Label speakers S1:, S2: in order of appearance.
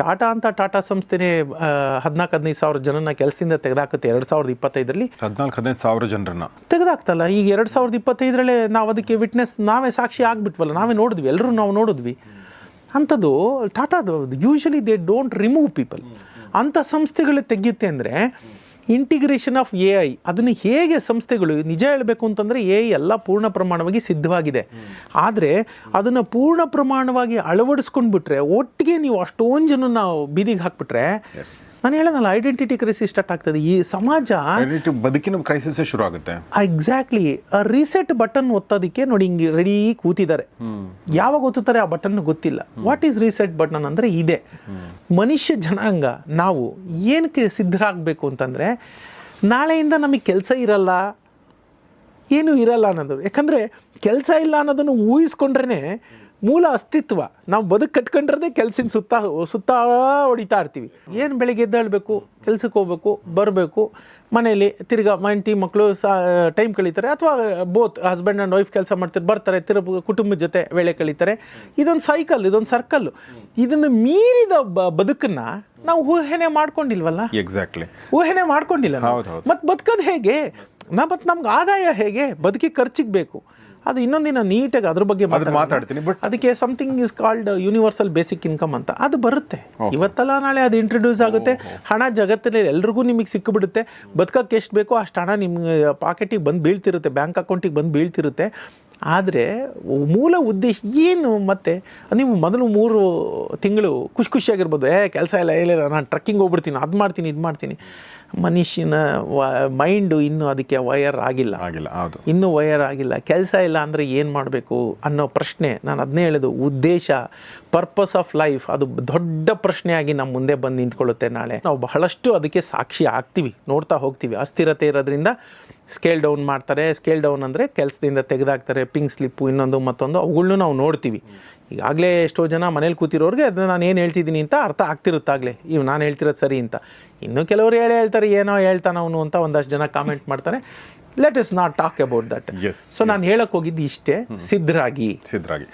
S1: ಟಾಟಾ ಅಂತ ಟಾಟಾ ಸಂಸ್ಥೆನೇ ಹದಿನಾಲ್ಕು ಹದಿನೈದು ಸಾವಿರ ಜನನ ಕೆಲಸದಿಂದ ತೆಗೆದಾಕುತ್ತೆ. ಎರಡು ಸಾವಿರದ ಇಪ್ಪತ್ತೈದರಲ್ಲಿ.
S2: ಹದಿನಾಲ್ಕು ಹದಿನೈದು ಸಾವಿರ ಜನರನ್ನ.
S1: ತೆಗೆದಾಕ್ತಲ್ಲ ಈಗ ಎರಡು ಸಾವಿರದ ಇಪ್ಪತ್ತೈದರಲ್ಲೇ ನಾವು ಅದಕ್ಕೆ ವಿಟ್ನೆಸ್ ನಾವೇ ಸಾಕ್ಷಿ ಆಗಿಬಿಟ್ವಲ್ಲ ನಾವೇ ನೋಡಿದ್ವಿ ಎಲ್ಲರೂ ನಾವು ನೋಡಿದ್ವಿ. ಅಂಥದ್ದು ಟಾಟಾದು usually they don't remove people ಅಂಥ ಸಂಸ್ಥೆಗಳು ತೆಗೆಯುತ್ತೆ ಅಂದರೆ ಇಂಟಿಗ್ರೇಷನ್ ಆಫ್ ಎ ಐ ಅದನ್ನು ಹೇಗೆ ಸಂಸ್ಥೆಗಳು ನಿಜ ಹೇಳಬೇಕು ಅಂತಂದರೆ ಎ ಐ ಎಲ್ಲ ಪೂರ್ಣ ಪ್ರಮಾಣವಾಗಿ ಸಿದ್ಧವಾಗಿದೆ. ಆದರೆ ಅದನ್ನು ಪೂರ್ಣ ಪ್ರಮಾಣವಾಗಿ ಅಳವಡಿಸ್ಕೊಂಡ್ಬಿಟ್ರೆ ಒಟ್ಟಿಗೆ ನೀವು ಅಷ್ಟೊಂದು ಜನ ನಾವು ಬೀದಿಗೆ ಹಾಕ್ಬಿಟ್ರೆ ನಾನು ಹೇಳೋದಲ್ಲ ಐಡೆಂಟಿಟಿ ಕ್ರೈಸಿಸ್ ಸ್ಟಾರ್ಟ್ ಆಗ್ತದೆ. ಈ ಸಮಾಜ
S2: ಬದುಕಿನ ಕ್ರೈಸಿಸ್ ಶುರು ಆಗುತ್ತೆ.
S1: ಎಕ್ಸಾಕ್ಟ್ಲಿ ರೀಸೆಟ್ ಬಟನ್ ಒತ್ತೋದಕ್ಕೆ ನೋಡಿ ಹಿಂಗೆ ರೆಡಿ ಕೂತಿದ್ದಾರೆ. ಯಾವಾಗ ಒತ್ತುತ್ತಾರೆ ಆ ಬಟನ್ ಗೊತ್ತಿಲ್ಲ. ವಾಟ್ ಈಸ್ ರೀಸೆಟ್ ಬಟನ್ ಅಂದರೆ ಇದೆ. ಮನುಷ್ಯ ಜನಾಂಗ ನಾವು ಏನಕ್ಕೆ ಸಿದ್ಧರಾಗಬೇಕು ಅಂತಂದರೆ ನಾಳೆಯಿಂದ ನಮಗೆ ಕೆಲಸ ಇರಲ್ಲ ಏನೂ ಇರಲ್ಲ ಅನ್ನೋದು. ಯಾಕಂದರೆ ಕೆಲಸ ಇಲ್ಲ ಅನ್ನೋದನ್ನು ಊಹಿಸ್ಕೊಂಡ್ರೇ ಮೂಲ ಅಸ್ತಿತ್ವ. ನಾವು ಬದುಕು ಕಟ್ಕೊಂಡ್ರದೇ ಕೆಲಸಿನ ಸುತ್ತ ಸುತ್ತ ಹೊಡಿತಾ ಇರ್ತೀವಿ. ಏನು ಬೆಳಿಗ್ಗೆ ಎದ್ದೇಳಬೇಕು ಕೆಲಸಕ್ಕೆ ಹೋಗ್ಬೇಕು ಬರಬೇಕು ಮನೆಯಲ್ಲಿ ತಿರ್ಗಾ ಹೆಂಡತಿ ಮಕ್ಕಳು ಸಹ ಟೈಮ್ ಕಳೀತಾರೆ ಅಥವಾ ಬೋತ್ ಹಸ್ಬೆಂಡ್ ಆ್ಯಂಡ್ ವೈಫ್ ಕೆಲಸ ಮಾಡ್ತಾರೆ ಬರ್ತಾರೆ ತಿರ್ಗ ಕುಟುಂಬದ ಜೊತೆ ವೇಳೆ ಕಳೀತಾರೆ. ಇದೊಂದು ಸೈಕಲ್ ಇದೊಂದು ಸರ್ಕಲ್ಲು ಇದನ್ನು ಮೀರಿದ ಬ ಬದುಕನ್ನು ನಾವು ಊಹೆನೆ ಮಾಡ್ಕೊಂಡಿಲ್ವಲ್ಲ?
S2: ಎಕ್ಸಾಕ್ಟ್ಲಿ
S1: ಊಹೆನೆ ಮಾಡ್ಕೊಂಡಿಲ್ಲ. ಮತ್ತು ಬದುಕೋದು ಹೇಗೆ? ನಾ ಮತ್ತು ನಮ್ಗೆ ಆದಾಯ ಹೇಗೆ? ಬದುಕಿ ಖರ್ಚಿಗೆ ಬೇಕು. ಅದು ಇನ್ನೊಂದಿನ ನೀಟಾಗಿ ಅದ್ರ ಬಗ್ಗೆ
S2: ಮಾತಾಡ್ತೀನಿ, ಬಟ್
S1: ಅದಕ್ಕೆ something is called universal basic income ಅಂತ. ಅದು ಬರುತ್ತೆ. ಇವತ್ತಲ್ಲ ನಾಳೆ ಅದು ಇಂಟ್ರೊಡ್ಯೂಸ್ ಆಗುತ್ತೆ. ಹಣ ಜಗತ್ತಿನಲ್ಲಿ ಎಲ್ರಿಗೂ ನಿಮಗೆ ಸಿಕ್ಕಿಬಿಡುತ್ತೆ ಬದುಕಕ್ಕೆ ಎಷ್ಟು ಬೇಕೋ ಅಷ್ಟು ಹಣ ನಿಮ್ಮ ಪಾಕೆಟಿಗೆ ಬಂದು ಬೀಳ್ತಿರುತ್ತೆ ಬ್ಯಾಂಕ್ ಅಕೌಂಟಿಗೆ ಬಂದು ಬೀಳ್ತಿರುತ್ತೆ. ಆದರೆ ಮೂಲ ಉದ್ದೇಶ ಏನು ಮತ್ತೆ ನೀವು ಮೊದಲು ಮೂರು ತಿಂಗಳು ಖುಷಿ ಖುಷಿಯಾಗಿರ್ಬೋದು ಏ ಕೆಲಸ ಇಲ್ಲ ಇಲ್ಲ ನಾನು ಟ್ರಕ್ಕಿಂಗ್ ಹೋಗ್ಬಿಡ್ತೀನಿ ಅದು ಮಾಡ್ತೀನಿ ಇದು ಮಾಡ್ತೀನಿ. ಮನುಷ್ಯನ ಮೈಂಡು ಇನ್ನೂ ಅದಕ್ಕೆ ವಯರ್ ಆಗಿಲ್ಲ.
S2: ಆಗಿಲ್ಲ ಹೌದು.
S1: ಇನ್ನೂ ವಯರ್ ಆಗಿಲ್ಲ. ಕೆಲಸ ಇಲ್ಲ ಅಂದರೆ ಏನು ಮಾಡಬೇಕು ಅನ್ನೋ ಪ್ರಶ್ನೆ ನಾನು ಅದನ್ನೇ ಹೇಳೋದು ಉದ್ದೇಶ ಪರ್ಪಸ್ ಆಫ್ ಲೈಫ್ ಅದು ದೊಡ್ಡ ಪ್ರಶ್ನೆಯಾಗಿ ನಮ್ಮ ಮುಂದೆ ಬಂದು ನಿಂತ್ಕೊಳ್ಳುತ್ತೆ ನಾಳೆ. ನಾವು ಬಹಳಷ್ಟು ಅದಕ್ಕೆ ಸಾಕ್ಷಿ ಆಗ್ತೀವಿ ನೋಡ್ತಾ ಹೋಗ್ತೀವಿ. ಅಸ್ಥಿರತೆ ಇರೋದ್ರಿಂದ ಸ್ಕೇಲ್ ಡೌನ್ ಮಾಡ್ತಾರೆ ಸ್ಕೇಲ್ ಡೌನ್ ಅಂದರೆ ಕೆಲಸದಿಂದ ತೆಗೆದಾಕ್ತಾರೆ ಪಿಂಕ್ ಸ್ಲಿಪ್ಪು ಇನ್ನೊಂದು ಮತ್ತೊಂದು ಅವುಗಳನ್ನೂ ನಾವು ನೋಡ್ತೀವಿ. ಈಗಾಗಲೇ ಎಷ್ಟೋ ಜನ ಮನೇಲಿ ಕೂತಿರೋರಿಗೆ ಅದನ್ನ ನಾನು ಏನು ಹೇಳ್ತಿದ್ದೀನಿ ಅಂತ ಅರ್ಥ ಆಗ್ತಿರುತ್ತಾಗಲೇ ಇವು ನಾನು ಹೇಳ್ತಿರೋದು ಸರಿ ಅಂತ. ಇನ್ನು ಕೆಲವರು ಹೇಳೇ ಹೇಳ್ತಾರೆ ಏನೋ ಹೇಳ್ತಾನ ಅವನು ಅಂತ ಒಂದಷ್ಟು ಜನ ಕಾಮೆಂಟ್ ಮಾಡ್ತಾರೆ. Let us not talk about that so ನಾನು ಹೇಳಕ್ಕೆ ಹೋಗಿದ್ದು ಇಷ್ಟೇ ಸಿದ್ಧರಾಗಿ
S2: ಸಿದ್ಧರಾಗಿ